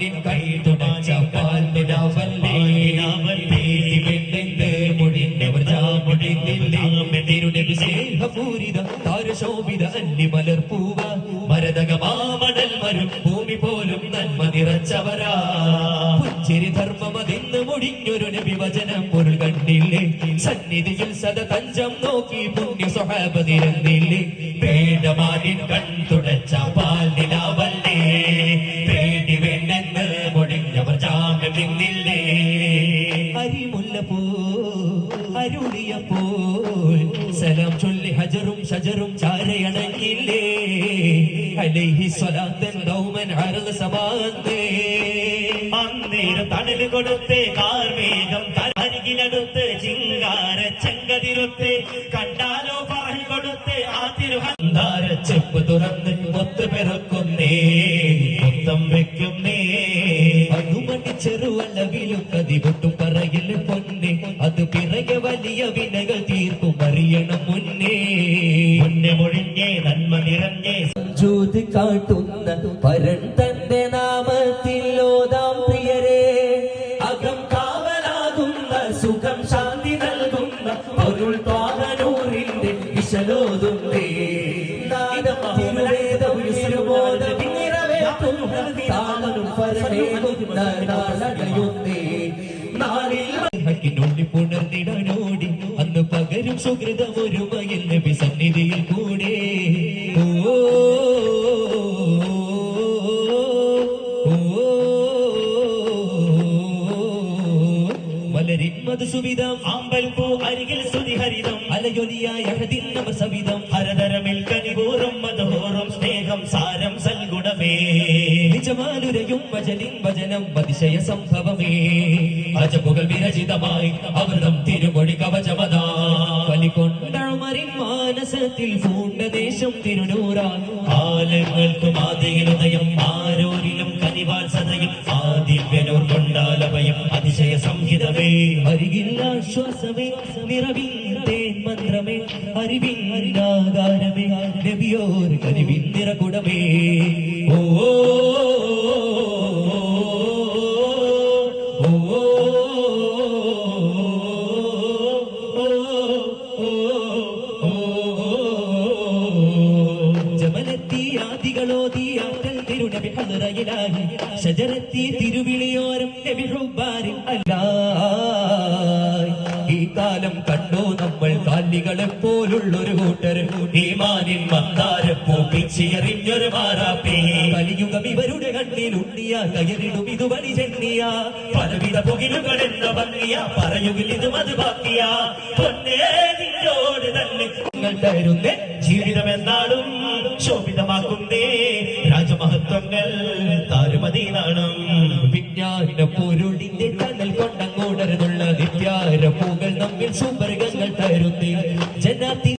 മാനിൻ കൈ തുടച്ച പാൽനിലാവല്ലേ വെണ്ണെന്ന് മുടിഞ്ഞവർ ജാമുടിന്നില്ലേ തിരുനബി സ്നേഹപൂരിത താരശോഭിത അന്നി മലർപ്പൂവ മരതകമാമണൽ മരും ഭൂമി നന്മ നിറച്ചവരാ. പുഞ്ചിരി ധർമ്മമതിന്ന് മുടിഞ്ഞൊരു നബി വചനം പൊരുൾ കണ്ടില്ലേ? സന്നിധിയിൽ സദ നോക്കി പുണ്യ സ്വഹാബ നിരന്നില്ലേ? വേദമാനിൻ കൺതുടച്ച പാൽ നിലാവല്ലേ ജാമ്യം അരിമുല്ലപ്പോ അരുളിയപ്പോൾ സലാം ചൊല്ലി ഹജറും ഷജറും ചാരയണങ്ങില്ലേ അലൈഹി സ്വലാത്തൻ ദൗമൻ അറൾ സമാന്തേ. അന്നേരം തണൽ കൊടുത്ത് കാർമേഘം അരികിലടുത്ത് ചിങ്കാര ചെങ്കതിരുത്ത് കണ്ടാലോ പറഞ്ഞു കൊടുത്ത് ആ തിരുഹന്താര ചെപ്പ് തുറന്ന് ഒത്തു പറയിൽ പൊന്നെ അത് പിറകെ വലിയ വിനകൾ തീർക്കും അറിയണം മുന്നേ മുന്നെ മുഴിഞ്ഞേ നന്മ നിറഞ്ഞേ ജ്യോതി കാട്ടുന്ന പരൻ തന്റെ നാമത്തിൽ ഓതാം പ്രിയരെ അകം കാവലാകുന്ന സുഖം ശാന്തി നൽകുന്ന പൊരുൾ താകനൂറിന്റെ വിശലോതുന്നേ നാദം പരമേ തിരുബോധം ഹക്കിനുള്ളി പുണർന്നിടനോടി അന്ന് പകരും സുഹൃതം ഒരുമയിൽ നബി സന്നിധിയിൽ കൂടെ. ഓ മലരിൻ മധുസുവിധം ആമ്പൽ പൂ അരികിൽ സ്തുതി ഹരിതം അലയൊലിയായ ഹൃദിന്നവ സവിധം ഹരതരമിൽ കനികൂറും മതഹോറും സ്നേഹം സാരം സൽഗുണമേ. നിജമാനുരയും വചനിൻ അതിശയ സംഭവമേ. അജപുകൾ വിരചിതമായി അമൃതം തിരുമൊഴി കവചമതാ. മാനസത്തിൽ പൂണ്ട ദേശം തിരുനൂറാൻ കാലങ്ങൾക്കും ഉദയം ആരോരിലും കനിവാൽ സതയും. ആദിവ്യനൂർ കൊണ്ടാലഭയം അതിശയ സംഹിതമേ. അരികില്ലാശ്വാസമേ നിറവിൽ മന്ത്രമേ. അറിവിൻ ആകാരമേ രവിയോർ കരിവിൻ നിറകുടമേ. തിരുവിളിയോരം നബി ഈ കാലം നമ്മൾ പോലുള്ളൊരു കൂട്ടർ. ഈമാനിൻ കലിയുഗം ഇവരുടെ കയറിടും ഇത് വഴി ചെണ്ണിയ പലവിധ പുകിലുകൾ എന്ന ഭംഗിയ പറയുകിൽ ഇത് മത് തന്നെ നിങ്ങൾ ജീവിതം എന്നാളും ശോഭിതമാക്കുന്നേ രാജമഹത്വങ്ങൾ താരുമതീനാണം വിജ്ഞാന പൊരുടിന്റെ തണൽ കൊണ്ടങ്ങോടരുന്നുള്ള നിത്യാര പൂകൾ നമ്മിൽ സുവർഗങ്ങൾ തരുന്നേ. ജനാതി